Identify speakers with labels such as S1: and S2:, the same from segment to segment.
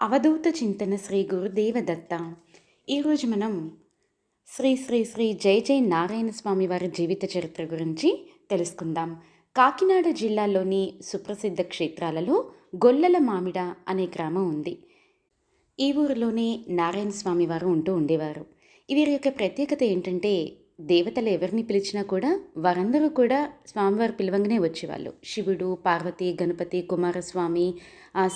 S1: అవధూత చింతన శ్రీ గురుదేవదత్త. ఈరోజు మనం శ్రీ శ్రీ శ్రీ జై జై నారాయణ స్వామి వారి జీవిత చరిత్ర గురించి తెలుసుకుందాం. కాకినాడ జిల్లాలోని సుప్రసిద్ధ క్షేత్రాలలో గొల్లల మామిడ అనే గ్రామం ఉంది. ఈ ఊరిలోనే నారాయణ స్వామి వారు ఉంటూ ఉండేవారు. వీరి యొక్క ప్రత్యేకత ఏంటంటే దేవతలు ఎవరిని పిలిచినా కూడా వారందరూ కూడా స్వామివారు పిలవంగానే వచ్చేవాళ్ళు. శివుడు పార్వతి గణపతి కుమారస్వామి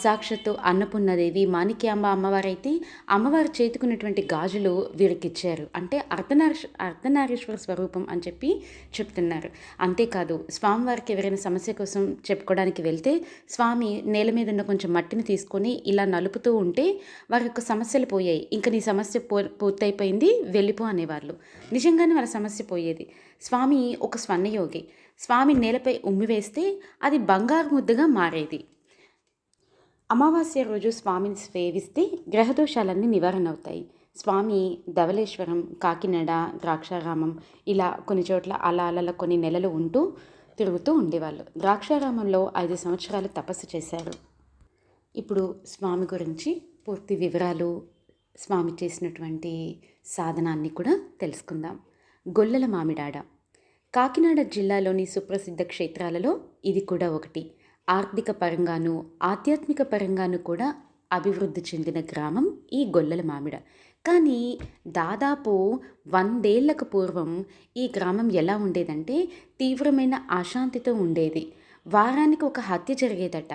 S1: సాక్షాత్తు అన్నపూర్ణదేవి మాణిక్యాంబ అమ్మవారైతే అమ్మవారు చేతుకున్నటువంటి గాజులు వీరికి ఇచ్చారు అంటే అర్ధనారీష్ అర్ధనారీశ్వర స్వరూపం అని చెప్పి చెప్తున్నారు. అంతేకాదు స్వామివారికి ఎవరైనా సమస్య కోసం చెప్పుకోవడానికి వెళ్తే స్వామి నేల మీద ఉన్న కొంచెం మట్టిని తీసుకొని ఇలా నలుపుతూ ఉంటే వారి యొక్క సమస్యలు పోయాయి. ఇంకా నీ సమస్య పో పూర్తయిపోయింది వెళ్ళిపో అనేవాళ్ళు. నిజంగానే వాళ్ళ సమస్య పోయేది. స్వామి ఒక స్వర్ణయోగి స్వామి నేలపై ఉమ్మి వేస్తే అది బంగారు ముద్దగా మారేది. అమావాస్య రోజు స్వామిని సేవిస్తే గ్రహదోషాలన్నీ నివారణ అవుతాయి స్వామి ధవళేశ్వరం కాకినాడ ద్రాక్షారామం ఇలా కొన్ని చోట్ల అలా అలా కొన్ని నెలలు ఉంటూ తిరుగుతూ ఉండేవాళ్ళు. ద్రాక్షారామంలో ఐదు సంవత్సరాలు తపస్సు చేశారు. ఇప్పుడు స్వామి గురించి పూర్తి వివరాలు స్వామి చేసినటువంటి సాధనాన్ని కూడా తెలుసుకుందాం. గొల్లల మామిడాడ. కాకినాడ జిల్లాలోని సుప్రసిద్ధ క్షేత్రాలలో ఇది కూడా ఒకటి. ఆర్థిక పరంగాను ఆధ్యాత్మిక పరంగాను కూడా అభివృద్ధి చెందిన గ్రామం ఈ గొల్లల మామిడ. కానీ దాదాపు వందేళ్ళకు పూర్వం ఈ గ్రామం ఎలా ఉండేదంటే తీవ్రమైన అశాంతితో ఉండేది. వారానికి ఒక హత్య జరిగేదట.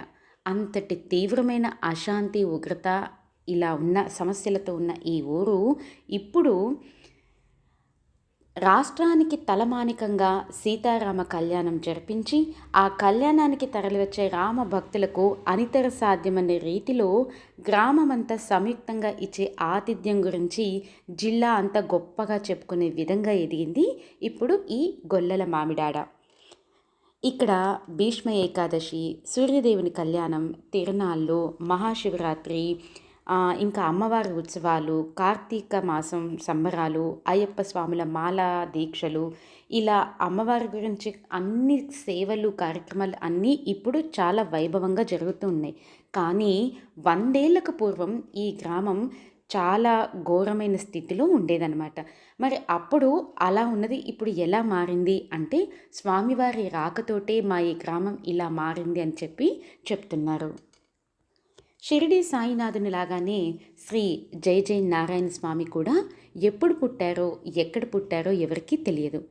S1: అంతటి తీవ్రమైన అశాంతి ఉగ్రత ఇలా ఉన్న సమస్యలతో ఉన్న ఈ ఊరు ఇప్పుడు రాష్ట్రానికి తలమానికంగా సీతారామ కళ్యాణం జరిపించి ఆ కళ్యాణానికి తరలివచ్చే రామ భక్తులకు అనితర సాధ్యమనే రీతిలో గ్రామమంతా సంయుక్తంగా ఇచ్చే ఆతిథ్యం గురించి జిల్లా అంతా గొప్పగా చెప్పుకునే విధంగా ఎదిగింది ఇప్పుడు ఈ గొల్లల మామిడాడ. ఇక్కడ భీష్మ ఏకాదశి సూర్యదేవుని కళ్యాణం తిరునాళ్ళు మహాశివరాత్రి ఇంకా అమ్మవారి ఉత్సవాలు కార్తీక మాసం సంబరాలు అయ్యప్ప స్వాముల మాల దీక్షలు ఇలా అమ్మవారి గురించి అన్ని సేవలు కార్యక్రమాలు అన్నీ ఇప్పుడు చాలా వైభవంగా జరుగుతూ ఉన్నాయి. కానీ వందేళ్ళకు పూర్వం ఈ గ్రామం చాలా ఘోరమైన స్థితిలో ఉండేదన్నమాట. మరి అప్పుడు అలా ఉన్నది ఇప్పుడు ఎలా మారింది అంటే స్వామివారి రాకతోటే మా ఈ గ్రామం ఇలా మారింది అని చెప్పి చెప్తున్నారు. షిరిడి సాయినాథుని లాగానే శ్రీ జై జై నారాయణ స్వామి కూడా ఎప్పుడు పుట్టారో ఎక్కడ పుట్టారో ఎవరికీ తెలియదు.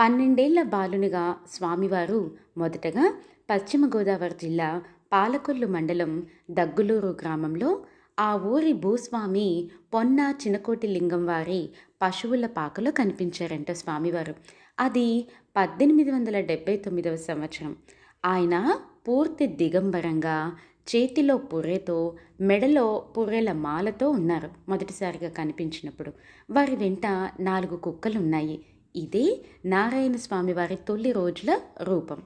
S1: పన్నెండేళ్ళ బాలునిగా స్వామివారు మొదటగా పశ్చిమ గోదావరి జిల్లా పాలకొల్లు మండలం దగ్గులూరు గ్రామంలో ఆ ఊరి భూస్వామి పొన్న చినకోటి లింగం వారి పశువుల పాకలో కనిపించారంట స్వామివారు. అది పద్దెనిమిది వందల డెబ్బై తొమ్మిదవ సంవత్సరం. ఆయన పూర్తి దిగంబరంగా చేతిలో పుర్రెతో మెడలో పుర్రెల మాలతో ఉన్నారు మొదటిసారిగా కనిపించినప్పుడు. వారి వెంట నాలుగు కుక్కలు ఉన్నాయి ఇదే నారాయణ స్వామి వారి తొలి రోజుల రూపం.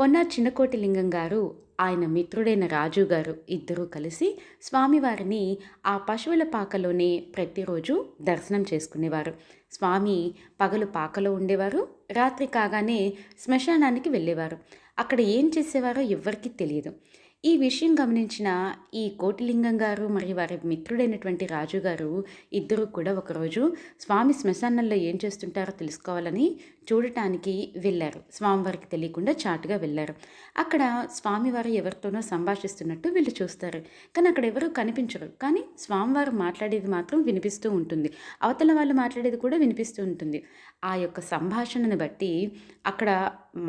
S1: పొన్న చిన్నకోటిలింగం గారు ఆయన మిత్రుడైన రాజు గారు ఇద్దరూ కలిసి స్వామివారిని ఆ పశువుల పాకలోనే ప్రతిరోజు దర్శనం చేసుకునేవారు. స్వామి పగలు పాకలో ఉండేవారు రాత్రి కాగానే శ్మశానానికి వెళ్ళేవారు. అక్కడ ఏం చేసేవారో ఎవ్వరికీ తెలియదు. ఈ విషయం గమనించిన ఈ కోటిలింగం గారు మరియు వారి మిత్రుడైనటువంటి రాజు గారు ఇద్దరు కూడా ఒకరోజు స్వామి శ్మశానంలో ఏం చేస్తుంటారో తెలుసుకోవాలని చూడటానికి వెళ్ళారు. స్వామివారికి తెలియకుండా చాటుగా వెళ్ళారు. అక్కడ స్వామివారు ఎవరితోనో సంభాషిస్తున్నట్టు వీళ్ళు చూస్తారు. కానీ అక్కడ ఎవరు కనిపించరు. కానీ స్వామివారు మాట్లాడేది మాత్రం వినిపిస్తూ ఉంటుంది. అవతల వాళ్ళు మాట్లాడేది కూడా వినిపిస్తూ ఉంటుంది. ఆ యొక్క సంభాషణను బట్టి అక్కడ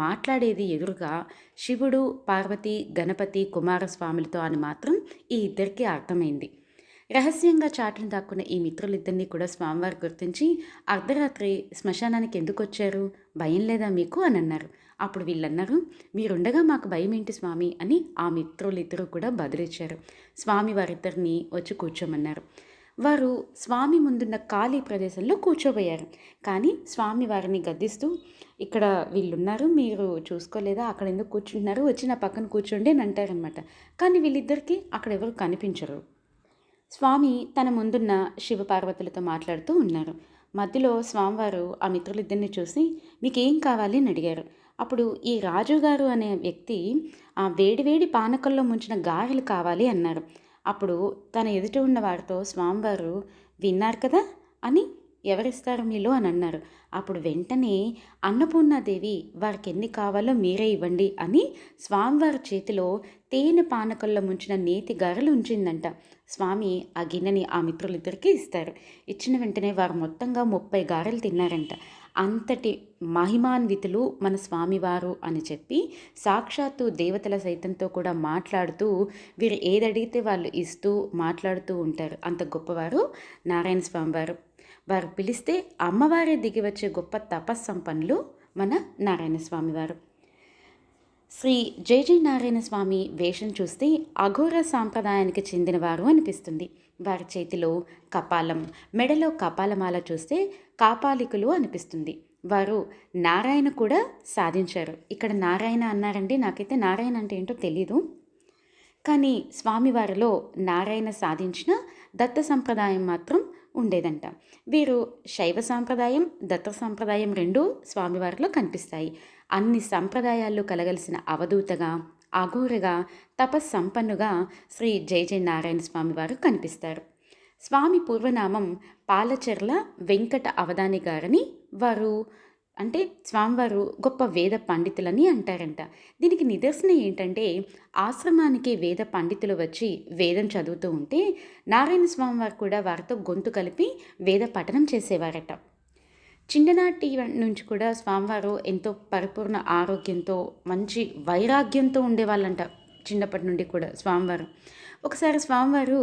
S1: మాట్లాడేది ఎదురుగా శివుడు పార్వతి గణపతి కుమారస్వాములతో అని మాత్రం ఈ ఇద్దరికీ అర్థమైంది. రహస్యంగా చాటును దాక్కున్న ఈ మిత్రులిద్దరినీ కూడా స్వామివారు గుర్తించి అర్ధరాత్రి శ్మశానానికి ఎందుకు వచ్చారు? భయం లేదా మీకు? అని అన్నారు. అప్పుడు వీళ్ళన్నారు మీరుండగా మాకు భయం ఏంటి స్వామి? అని ఆ మిత్రులిద్దరూ కూడా బదిలిచ్చారు. స్వామి వారిద్దరిని వచ్చి కూర్చోమన్నారు. వారు స్వామి ముందున్న ఖాళీ ప్రదేశంలో కూర్చోబోయారు. కానీ స్వామి వారిని గద్దిస్తూ ఇక్కడ వీళ్ళున్నారు మీరు చూసుకోలేదా? అక్కడ ఎందుకు కూర్చుంటున్నారు? వచ్చి నా పక్కన కూర్చోండి అని అంటారనమాట కానీ వీళ్ళిద్దరికీ అక్కడ ఎవరు కనిపించరు. స్వామి తన ముందున్న శివపార్వతులతో మాట్లాడుతూ ఉన్నారు. మధ్యలో స్వామివారు ఆ మిత్రులిద్దరిని చూసి మీకేం కావాలి? అని అడిగారు. అప్పుడు ఈ రాజుగారు అనే వ్యక్తి ఆ వేడివేడి పానకల్లో ముంచిన గారెలు కావాలి అన్నారు. అప్పుడు తన ఎదుట ఉన్న వారితో స్వామివారు విన్నారు కదా అని ఎవరిస్తారు మీలో అని అన్నారు. అప్పుడు వెంటనే అన్నపూర్ణాదేవి వారికి ఎన్ని కావాలో మీరే ఇవ్వండి అని స్వామివారి చేతిలో తేనె పానకల్లో ముంచిన నేతి గారెలు ఉంచిందంట. స్వామి ఆ గిన్నెని ఆ మిత్రులిద్దరికీ ఇస్తారు. ఇచ్చిన వెంటనే వారు మొత్తంగా ముప్పై గారెలు తిన్నారంట. అంతటి మహిమాన్వితులు మన స్వామివారు అని చెప్పి సాక్షాత్తు దేవతల సైతంతో కూడా మాట్లాడుతూ వీరు ఏదడిగితే వాళ్ళు ఇస్తూ మాట్లాడుతూ ఉంటారు. అంత గొప్పవారు నారాయణ స్వామివారు. వారు పిలిస్తే అమ్మవారే దిగి వచ్చే గొప్ప తపస్సంపన్నులు మన నారాయణ స్వామివారు శ్రీ జయ జయ నారాయణ స్వామి వేషం చూస్తే అఘోర సాంప్రదాయానికి చెందినవారు అనిపిస్తుంది. వారి చేతిలో కపాలం మెడలో కపాలమాల చూస్తే కాపాలికులు అనిపిస్తుంది. వారు నారాయణ కూడా సాధించారు. ఇక్కడ నారాయణ అన్నారండి నాకైతే నారాయణ అంటే ఏంటో తెలీదు. కానీ స్వామివారిలో నారాయణ సాధించిన దత్త సంప్రదాయం మాత్రం ఉండేదంట. వీరు శైవ సాంప్రదాయం దత్త సాంప్రదాయం రెండూ స్వామివారిలో కనిపిస్తాయి. అన్ని సంప్రదాయాల్లో కలగలిసిన అవధూతగా అఘోరగా తపస్సంపన్నుగా శ్రీ జయ జయ నారాయణ స్వామివారు కనిపిస్తారు. స్వామి పూర్వనామం పాలచెర్ల వెంకట అవధాని గారని వారు అంటే స్వామివారు గొప్ప వేద పండితులని అంటారంట. దీనికి నిదర్శనం ఏంటంటే ఆశ్రమానికి వేద పండితులు వచ్చి వేదం చదువుతూ ఉంటే నారాయణ స్వామివారు కూడా వారితో గొంతు కలిపి వేద పఠనం చేసేవారట. చిన్ననాటి నుంచి కూడా స్వామివారు ఎంతో పరిపూర్ణ ఆరోగ్యంతో మంచి వైరాగ్యంతో ఉండేవాళ్ళంట చిన్నప్పటి నుండి కూడా స్వామివారు. ఒకసారి స్వామివారు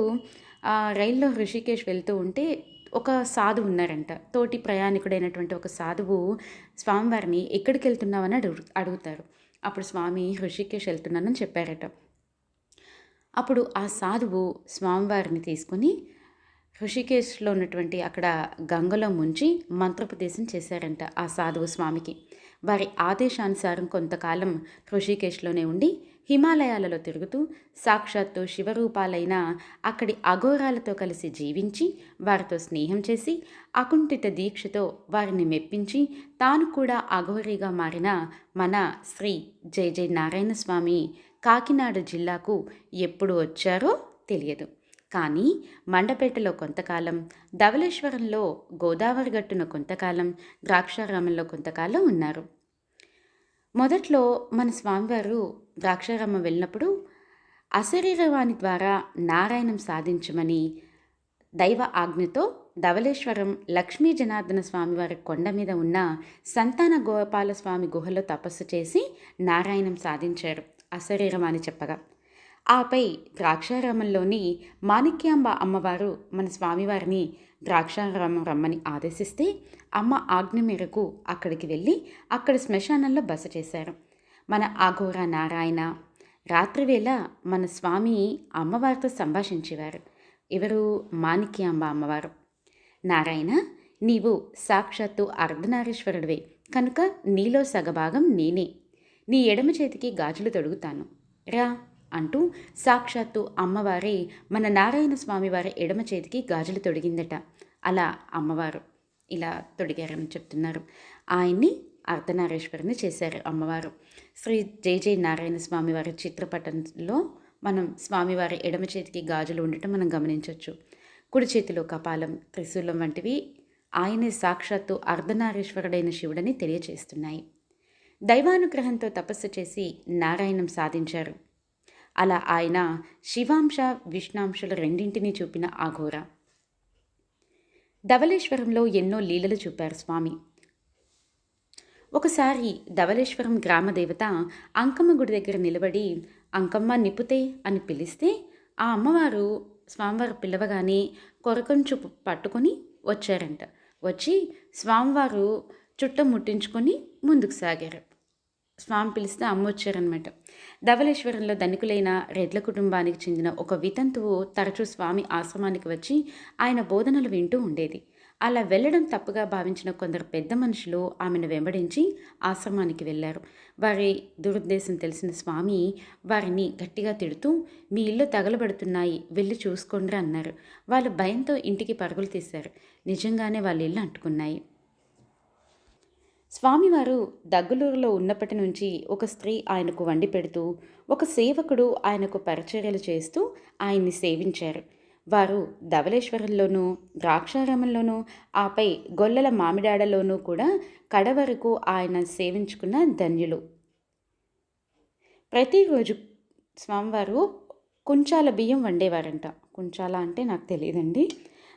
S1: రైల్లో హృషికేష్ వెళ్తూ ఉంటే ఒక సాధువు ఉన్నారంట. తోటి ప్రయాణికుడైనటువంటి ఒక సాధువు స్వామివారిని ఎక్కడికి వెళ్తున్నావని అడుగు అడుగుతారు. అప్పుడు స్వామి హృషికేశ్ వెళ్తున్నానని చెప్పారట. అప్పుడు ఆ సాధువు స్వామివారిని తీసుకుని హృషికేశ్లో ఉన్నటువంటి అక్కడ గంగలో ముంచి మంత్రోపదేశం చేశారంట ఆ సాధువు స్వామికి. వారి ఆదేశానుసారం కొంతకాలం హృషికేశ్లోనే ఉండి హిమాలయాలలో తిరుగుతూ సాక్షాత్తు శివరూపాలైన అక్కడి అఘోరాలతో కలిసి జీవించి వారితో స్నేహం చేసి అకుంఠిత దీక్షతో వారిని మెప్పించి తాను కూడా అఘోరిగా మారిన మన శ్రీ జయ జయ నారాయణ స్వామి కాకినాడ జిల్లాకు ఎప్పుడు వచ్చారో తెలియదు. కానీ మండపేటలో కొంతకాలం ధవళేశ్వరంలో గోదావరి గట్టున కొంతకాలం ద్రాక్షారామంలో కొంతకాలం ఉన్నారు. మొదట్లో మన స్వామివారు ద్రాక్షారామ వెళ్ళినప్పుడు అశరీరవాణి ద్వారా నారాయణం సాధించమని దైవ ఆజ్ఞతో ధవళేశ్వరం లక్ష్మీ జనార్దన స్వామివారి కొండ మీద ఉన్న సంతాన గోపాల స్వామి గుహలో తపస్సు చేసి నారాయణం సాధించారు అశరీరవాణి చెప్పగా. ఆపై ద్రాక్షారామంలోని మాణిక్యాంబ అమ్మవారు మన స్వామివారిని ద్రాక్షారామం రమ్మని ఆదేశిస్తే అమ్మ ఆజ్ఞ మేరకు అక్కడికి వెళ్ళి అక్కడ శ్మశానంలో బస చేశారు. మన ఆఘోర నారాయణ రాత్రివేళ మన స్వామి అమ్మవారితో సంభాషించేవారు. ఎవరు? మాణిక్యాంబ అమ్మవారు. నారాయణ నీవు సాక్షాత్తు అర్ధనారీశ్వరుడివే. కనుక నీలో సగభాగం నేనే. నీ ఎడమ చేతికి గాజులు తొడుగుతాను. రా అంటూ సాక్షాత్తు అమ్మవారే మన నారాయణ స్వామివారి ఎడమ చేతికి గాజులు తొడిగిందట. అలా అమ్మవారు ఇలా తొడిగారని చెప్తున్నారు. ఆయన్ని అర్ధనారేశ్వరిని చేశారు అమ్మవారు. శ్రీ జై జై నారాయణ స్వామి వారి చిత్రపటంలో మనం స్వామివారి ఎడమ చేతికి గాజులు ఉండటం మనం గమనించవచ్చు కుడి చేతిలో కపాలం త్రిశూలం వంటివి ఆయనే సాక్షాత్తు అర్ధనారీశ్వరుడైన శివుడని తెలియచేస్తున్నాయి. దైవానుగ్రహంతో తపస్సు చేసి నారాయణం సాధించారు. అలా ఆయన శివాంశ విష్ణాంశలు రెండింటినీ చూపిన ఆఘోర ధవళేశ్వరంలో ఎన్నో లీలలు చూపారు స్వామి. ఒకసారి ధవళేశ్వరం గ్రామదేవత అంకమ్మ గుడి దగ్గర నిలబడి అంకమ్మ నిప్పుతే అని పిలిస్తే ఆ అమ్మవారు స్వామివారు పిలవగానే కొరకొంచు పట్టుకొని వచ్చారంట. వచ్చి స్వామివారు చుట్టం ముట్టించుకొని ముందుకు సాగారు. స్వామి పిలిస్తే అమ్మ వచ్చారనమాట ధవళేశ్వరంలో ధనికులైన రెడ్ల కుటుంబానికి చెందిన ఒక వితంతువు తరచూ స్వామి ఆశ్రమానికి వచ్చి ఆయన బోధనలు వింటూ ఉండేది. అలా వెళ్ళడం తప్పుగా భావించిన కొందరు పెద్ద మనుషులు ఆమెను వెంబడించి ఆశ్రమానికి వెళ్ళారు. వారి దురుద్దేశం తెలిసిన స్వామి వారిని గట్టిగా తిడుతూ మీ ఇల్లు తగలబడుతున్నాయి వెళ్ళి చూసుకోండి అన్నారు. వాళ్ళు భయంతో ఇంటికి పరుగులు తీశారు. నిజంగానే వాళ్ళ ఇల్లు అంటుకున్నాయి. స్వామివారు దగ్గులూరులో ఉన్నప్పటి నుంచి ఒక స్త్రీ ఆయనకు వండి పెడుతూ ఒక సేవకుడు ఆయనకు పరిచర్యలు చేస్తూ ఆయన్ని సేవించారు. వారు ధవళేశ్వరంలోనూ ద్రాక్షారామంలోనూ ఆపై గొల్లల మామిడాడలోనూ కూడా కడవరకు ఆయన సేవించుకున్న ధన్యులు. ప్రతిరోజు స్వామివారు కుంచాల బియ్యం వండేవారంట. కుంచాల అంటే నాకు తెలియదండి.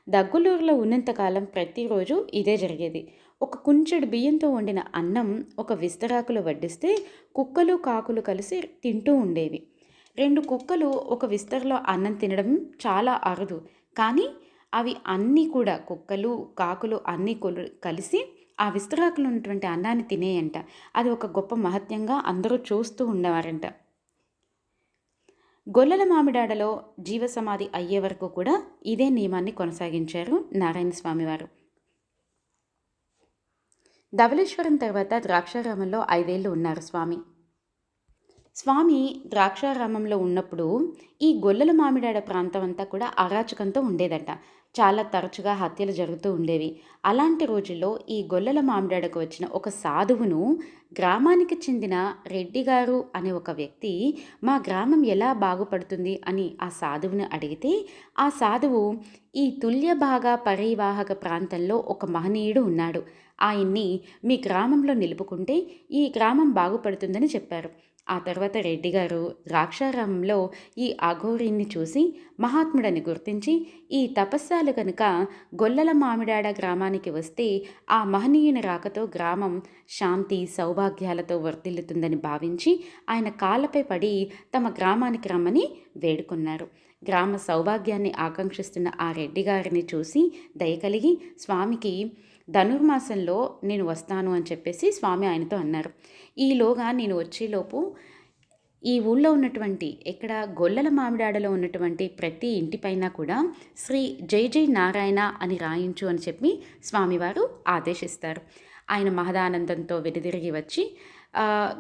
S1: దగ్గులూరులో ఉన్నంతకాలం ప్రతిరోజు ఇదే జరిగేది. ఒక కుంచెడు బియ్యంతో వండిన అన్నం ఒక విస్తరాకులు వడ్డిస్తే కుక్కలు కాకులు కలిసి తింటూ ఉండేవి. రెండు కుక్కలు ఒక విస్తరలో అన్నం తినడం చాలా అరుదు. కానీ అవి అన్నీ కూడా కుక్కలు కాకులు అన్నీ కొలు కలిసి ఆ విస్తరాకులు ఉన్నటువంటి అన్నాన్ని తినేయంట. అది ఒక గొప్ప మహత్యంగా అందరూ చూస్తూ ఉండేవారంట. గొల్లల మామిడాడలో జీవసమాధి అయ్యే వరకు కూడా ఇదే నియమాన్ని కొనసాగించారు నారాయణ స్వామివారు. ధవళేశ్వరం తర్వాత ద్రాక్షారామంలో ఐదేళ్ళు ఉన్నారు స్వామి. స్వామి ద్రాక్షారామంలో ఉన్నప్పుడు ఈ గొల్లల మామిడాడ ప్రాంతం అంతా కూడా అరాచకంతో ఉండేదట. చాలా తరచుగా హత్యలు జరుగుతూ ఉండేవి. అలాంటి రోజుల్లో ఈ గొల్లల మామిడాడకు వచ్చిన ఒక సాధువును గ్రామానికి చెందిన రెడ్డి గారు అనే ఒక వ్యక్తి మా గ్రామం ఎలా బాగుపడుతుంది? అని ఆ సాధువుని అడిగితే ఆ సాధువు ఈ తుల్య భాగ పరివాహక ప్రాంతంలో ఒక మహనీయుడు ఉన్నాడు. ఆయన్ని మీ గ్రామంలో నిలుపుకుంటే ఈ గ్రామం బాగుపడుతుందని చెప్పారు. ఆ తర్వాత రెడ్డి గారు ద్రాక్షారామంలో ఈ అఘోరిని చూసి మహాత్ముడని గుర్తించి ఈ తపస్సాలు కనుక గొల్లల మామిడాడ గ్రామానికి వస్తే ఆ మహనీయుని రాకతో గ్రామం శాంతి సౌభాగ్యాలతో వర్ధిల్లుతుందని భావించి ఆయన కాళ్ళపై పడి తమ గ్రామానికి రమ్మని వేడుకున్నారు. గ్రామ సౌభాగ్యాన్ని ఆకాంక్షిస్తున్న ఆ రెడ్డి గారిని చూసి దయ కలిగి స్వామికి ధనుర్మాసంలో నేను వస్తాను అని చెప్పేసి స్వామి ఆయనతో అన్నారు. ఈలోగా నేను వచ్చేలోపు ఈ ఊళ్ళో ఉన్నటువంటి ఇక్కడ గొల్లల మామిడాడలో ఉన్నటువంటి ప్రతి ఇంటిపైన కూడా శ్రీ జై జై నారాయణ అని రాయించు అని చెప్పి స్వామివారు ఆదేశిస్తారు. ఆయన మహదానందంతో వెనుదిరిగి వచ్చి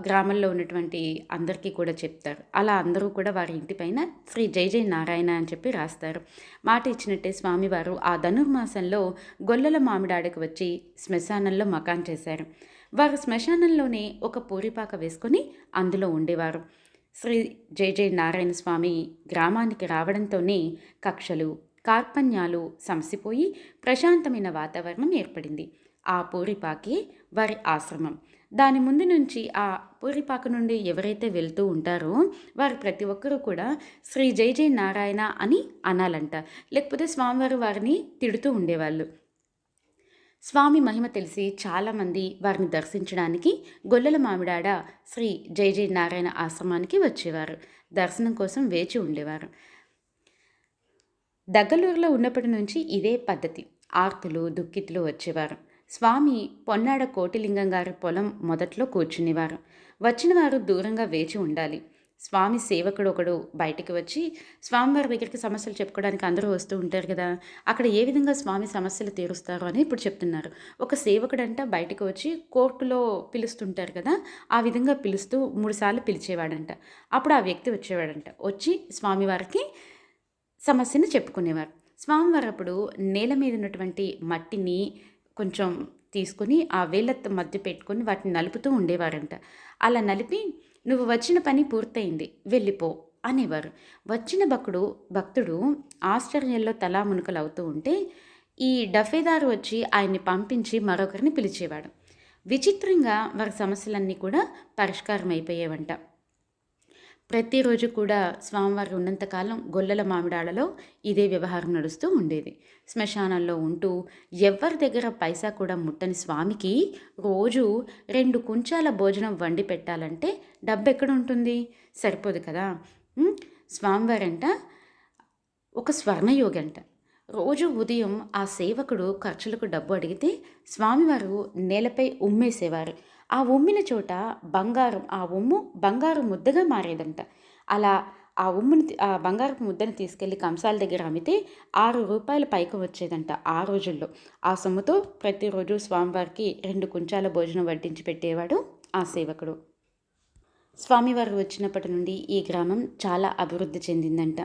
S1: గ్రామంలో ఉన్నటువంటి అందరికీ కూడా చెప్తారు. అలా అందరూ కూడా వారి ఇంటిపైన శ్రీ జై జై నారాయణ అని చెప్పి రాస్తారు. మాట ఇచ్చినట్టే స్వామివారు ఆ ధనుర్మాసంలో గొల్లల మామిడాడకు వచ్చి శ్మశానంలో మకాన్ చేశారు. వారు శ్మశానంలోనే ఒక పూరిపాక వేసుకొని అందులో ఉండేవారు. శ్రీ జై జై నారాయణ స్వామి గ్రామానికి రావడంతోనే కక్షలు కార్పణ్యాలు సమసిపోయి ప్రశాంతమైన వాతావరణం ఏర్పడింది. ఆ పూరిపాకే వారి ఆశ్రమం. దాని ముందు నుంచి ఆ పూరిపాక నుండి ఎవరైతే వెళ్తూ ఉంటారో వారు ప్రతి ఒక్కరూ కూడా శ్రీ జై జై నారాయణ అని అనాలంట. లేకపోతే స్వామివారు వారిని తిడుతూ ఉండేవాళ్ళు. స్వామి మహిమ తెలిసి చాలామంది వారిని దర్శించడానికి గొల్లల మామిడాడ శ్రీ జై జై నారాయణ ఆశ్రమానికి వచ్చేవారు. దర్శనం కోసం వేచి ఉండేవారు. దగ్గలూరులో ఉన్నప్పటి నుంచి ఇదే పద్ధతి. ఆర్తులు దుఃఖితులు వచ్చేవారు. స్వామి పొన్నాడ కోటిలింగం గారి పొలం మొదట్లో కూర్చునేవారు. వచ్చిన వారు దూరంగా వేచి ఉండాలి. స్వామి సేవకుడు ఒకడు బయటికి వచ్చి స్వామివారి దగ్గరికి సమస్యలు చెప్పుకోవడానికి అందరూ వస్తూ ఉంటారు కదా అక్కడ ఏ విధంగా స్వామి సమస్యలు తీరుస్తారు? అని ఇప్పుడు చెప్తున్నారు. ఒక సేవకుడంట బయటకు వచ్చి కోర్టులో పిలుస్తుంటారు కదా ఆ విధంగా పిలుస్తూ మూడుసార్లు పిలిచేవాడంట. అప్పుడు ఆ వ్యక్తి వచ్చేవాడంట. వచ్చి స్వామివారికి సమస్యను చెప్పుకునేవారు. స్వామివారు అప్పుడు నేల మీద ఉన్నటువంటి మట్టిని కొంచెం తీసుకొని ఆ వేళ్ళ మధ్య పెట్టుకొని వాటిని నలుపుతూ ఉండేవారంట. అలా నలిపి నువ్వు వచ్చిన పని పూర్తయింది వెళ్ళిపో అనేవారు. వచ్చిన భక్తుడు భక్తుడు ఆశ్చర్యంలో తలా మునుకలు అవుతూ ఉంటే ఈ డఫేదారు వచ్చి ఆయన్ని పంపించి మరొకరిని పిలిచేవాడు. విచిత్రంగా వారి సమస్యలన్నీ కూడా పరిష్కారం అయిపోయేవంట ప్రతిరోజు కూడా స్వామివారి ఉన్నంతకాలం గొల్లల మామిడాడలో ఇదే వ్యవహారం నడుస్తూ ఉండేది. శ్మశానాల్లో ఉంటూ ఎవరి దగ్గర పైసా కూడా ముట్టని స్వామికి రోజు రెండు కుంచాల భోజనం వండి పెట్టాలంటే డబ్బెక్కడ ఉంటుంది? సరిపోదు కదా? స్వామివారంట ఒక స్వర్ణయోగి అంట రోజు ఉదయం ఆ సేవకుడు ఖర్చులకు డబ్బు అడిగితే స్వామివారు నేలపై ఉమ్మేసేవారు. ఆ ఉమ్మిన చోట బంగారం ఆ ఉమ్ము బంగారు ముద్దగా మారేదంట. అలా ఆ ఉమ్ముని ఆ బంగారపు ముద్దను తీసుకెళ్ళి కంసాల దగ్గర అమ్మితే ఆరు రూపాయల పైకి వచ్చేదంట ఆ రోజుల్లో. ఆ సొమ్ముతో ప్రతిరోజు స్వామివారికి రెండు కుంచాల భోజనం వడ్డించి పెట్టేవాడు ఆ సేవకుడు. స్వామివారు వచ్చినప్పటి నుండి ఈ గ్రామం చాలా అభివృద్ధి చెందిందంట.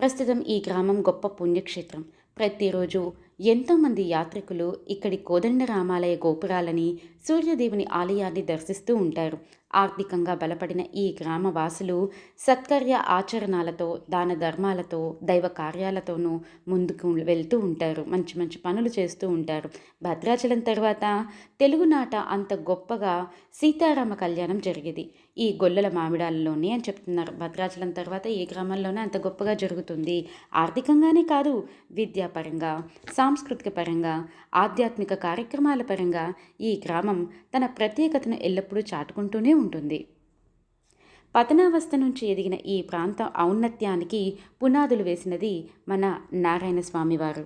S1: ప్రస్తుతం ఈ గ్రామం గొప్ప పుణ్యక్షేత్రం. ప్రతిరోజు ఎంతోమంది యాత్రికులు ఇక్కడి కోదండరామాలయ గోపురాలని సూర్యదేవుని ఆలయాన్ని దర్శిస్తూ ఉంటారు. ఆర్థికంగా బలపడిన ఈ గ్రామవాసులు సత్కర్య ఆచరణాలతో దాన ధర్మాలతో దైవ కార్యాలతోనూ ముందుకు వెళ్తూ ఉంటారు. మంచి మంచి పనులు చేస్తూ ఉంటారు. భద్రాచలం తర్వాత తెలుగునాట అంత గొప్పగా సీతారామ కళ్యాణం జరిగేది. ఈ గొల్లల మామిడాలలోనే అని చెప్తున్నారు. భద్రాచలం తర్వాత ఏ గ్రామంలోనే అంత గొప్పగా జరుగుతుంది. ఆర్థికంగానే కాదు విద్యాపరంగా సాంస్కృతిక పరంగా ఆధ్యాత్మిక కార్యక్రమాల పరంగా ఈ గ్రామం తన ప్రత్యేకతను ఎల్లప్పుడూ చాటుకుంటూనే ఉంటుంది. పతనావస్థ నుంచి ఎదిగిన ఈ ప్రాంతం ఔన్నత్యానికి పునాదులు వేసినది మన నారాయణ స్వామివారు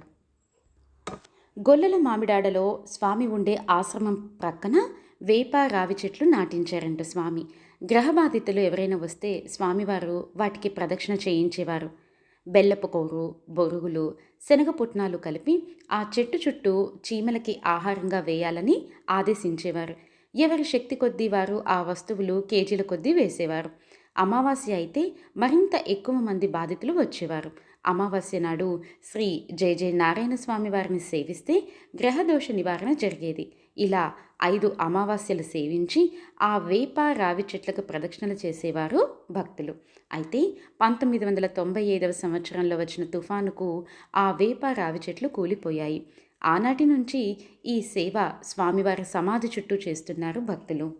S1: గొల్లల మామిడాడలో స్వామి ఉండే ఆశ్రమం ప్రక్కన వేప రావి చెట్లు నాటించారంట స్వామి. గ్రహ బాధితులు ఎవరైనా వస్తే స్వామివారు వాటికి ప్రదక్షిణ చేయించేవారు. బెల్లపు కోరు బొరుగులు శనగ పుట్నాలు కలిపి ఆ చెట్టు చుట్టూ చీమలకి ఆహారంగా వేయాలని ఆదేశించేవారు. ఎవరి శక్తి కొద్దీ వారు ఆ వస్తువులు కేజీల కొద్దీ వేసేవారు. అమావాస్య అయితే మరింత ఎక్కువ మంది బాధితులు వచ్చేవారు. అమావాస్య నాడు శ్రీ జయ జయ నారాయణ స్వామి వారిని సేవిస్తే గ్రహదోష నివారణ జరిగేది. ఇలా ఐదు అమావాస్యలు సేవించి ఆ వేప రావి చెట్లకు ప్రదక్షిణలు చేసేవారు భక్తులు. అయితే పంతొమ్మిది వందల తొంభై ఐదవ సంవత్సరంలో వచ్చిన తుఫానుకు ఆ వేప రావి చెట్లు కూలిపోయాయి. ఆనాటి నుంచి ఈ సేవ స్వామివారి సమాధి చుట్టూ చేస్తున్నారు భక్తులు.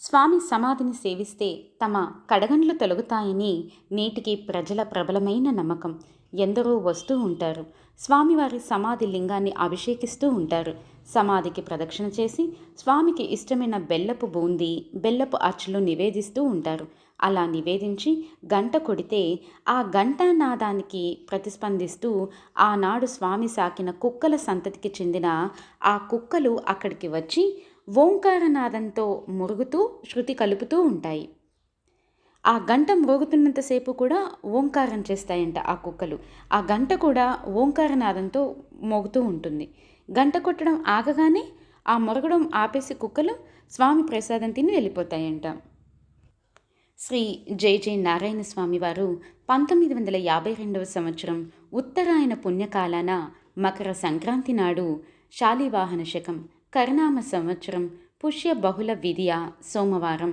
S1: స్వామి సమాధిని సేవిస్తే తమ కడగండ్లు తొలగుతాయని నేటికి ప్రజల ప్రబలమైన నమ్మకం. ఎందరో వస్తూ ఉంటారు. స్వామివారి సమాధి లింగాన్ని అభిషేకిస్తూ ఉంటారు. సమాధికి ప్రదక్షిణ చేసి స్వామికి ఇష్టమైన బెల్లపు బూంది బెల్లపు అచ్చులు నివేదిస్తూ ఉంటారు. అలా నివేదించి గంట కొడితే ఆ ఘంటానాదానికి ప్రతిస్పందిస్తూ ఆనాడు స్వామి సాకిన కుక్కల సంతతికి చెందిన ఆ కుక్కలు అక్కడికి వచ్చి ఓంకారనాదంతో మురుగుతూ శృతి కలుపుతూ ఉంటాయి. ఆ గంట మోగుతున్నంతసేపు కూడా ఓంకారం చేస్తాయంట ఆ కుక్కలు. ఆ గంట కూడా ఓంకారనాదంతో మోగుతూ ఉంటుంది. గంట కొట్టడం ఆగగానే ఆ మొరగడం ఆపేసి కుక్కలు స్వామి ప్రసాదం తిని వెళ్ళిపోతాయంట. శ్రీ జై జై నారాయణ స్వామి వారు పంతొమ్మిది వందల యాభై రెండవ సంవత్సరం ఉత్తరాయణ పుణ్యకాలాన మకర సంక్రాంతి నాడు శాలివాహన శకం కరణామ సంవత్సరం పుష్య బహుళ విధియ సోమవారం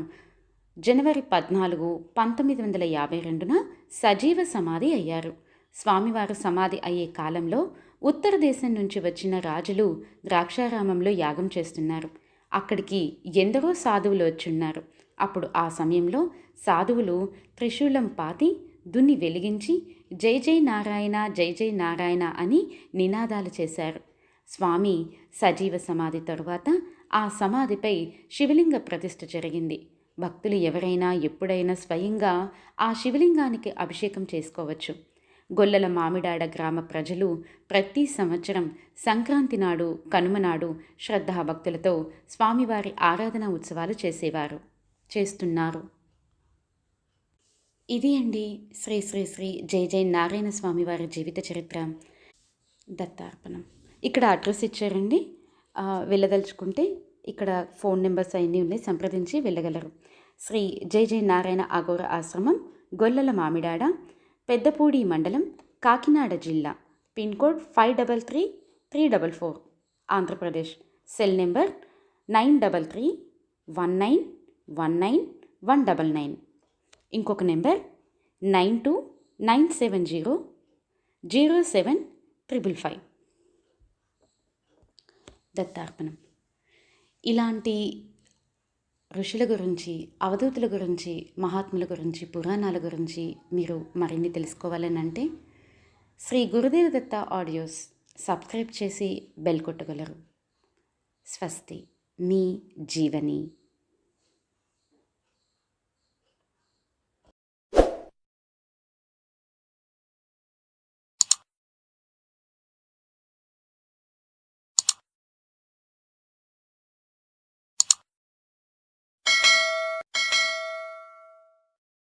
S1: జనవరి పద్నాలుగు పంతొమ్మిది వందల యాభై రెండున సజీవ సమాధి అయ్యారు. స్వామివారు సమాధి అయ్యే కాలంలో ఉత్తర దేశం నుంచి వచ్చిన రాజులు ద్రాక్షారామంలో యాగం చేస్తున్నారు. అక్కడికి ఎందరో సాధువులు వచ్చున్నారు. అప్పుడు ఆ సమయంలో సాధువులు త్రిశూలం పాతి దున్ని వెలిగించి జై జై నారాయణ జై జై నారాయణ అని నినాదాలు చేశారు. స్వామి సజీవ సమాధి తరువాత ఆ సమాధిపై శివలింగ ప్రతిష్ఠ జరిగింది. భక్తులు ఎవరైనా ఎప్పుడైనా స్వయంగా ఆ శివలింగానికి అభిషేకం చేసుకోవచ్చు. గొల్లల మామిడాడ గ్రామ ప్రజలు ప్రతి సంవత్సరం సంక్రాంతి నాడు కనుమ నాడు శ్రద్ధాభక్తులతో స్వామివారి ఆరాధన ఉత్సవాలు చేసేవారు చేస్తున్నారు. ఇది అండి శ్రీ శ్రీ శ్రీ జై జై నారాయణ స్వామివారి జీవిత చరిత్ర. దత్తార్పణం. ఇక్కడ అడ్రస్ ఇచ్చారండి. వెళ్ళదలుచుకుంటే ఇక్కడ ఫోన్ నెంబర్స్ అన్నీ ఉన్నాయి. సంప్రదించి వెళ్ళగలరు. శ్రీ జై జై నారాయణ అఘోర ఆశ్రమం గొల్లల మామిడాడ పెద్దపూడి మండలం కాకినాడ జిల్లా. Pin code five double three three double four. Andhra Pradesh. Cell number nine double three one nine one nine one double nine. ఇంకొక number nine two nine seven zero zero seven triple five. దత్తార్పణం. ఇలాంటి ఋషుల గురించి అవధూతుల గురించి మహాత్ముల గురించి పురాణాల గురించి మీరు మరిన్ని తెలుసుకోవాలని అంటే శ్రీ గురుదేవ దత్త ఆడియోస్ సబ్స్క్రైబ్ చేసి బెల్ కొట్టగలరు. స్వస్తి మీ జీవని.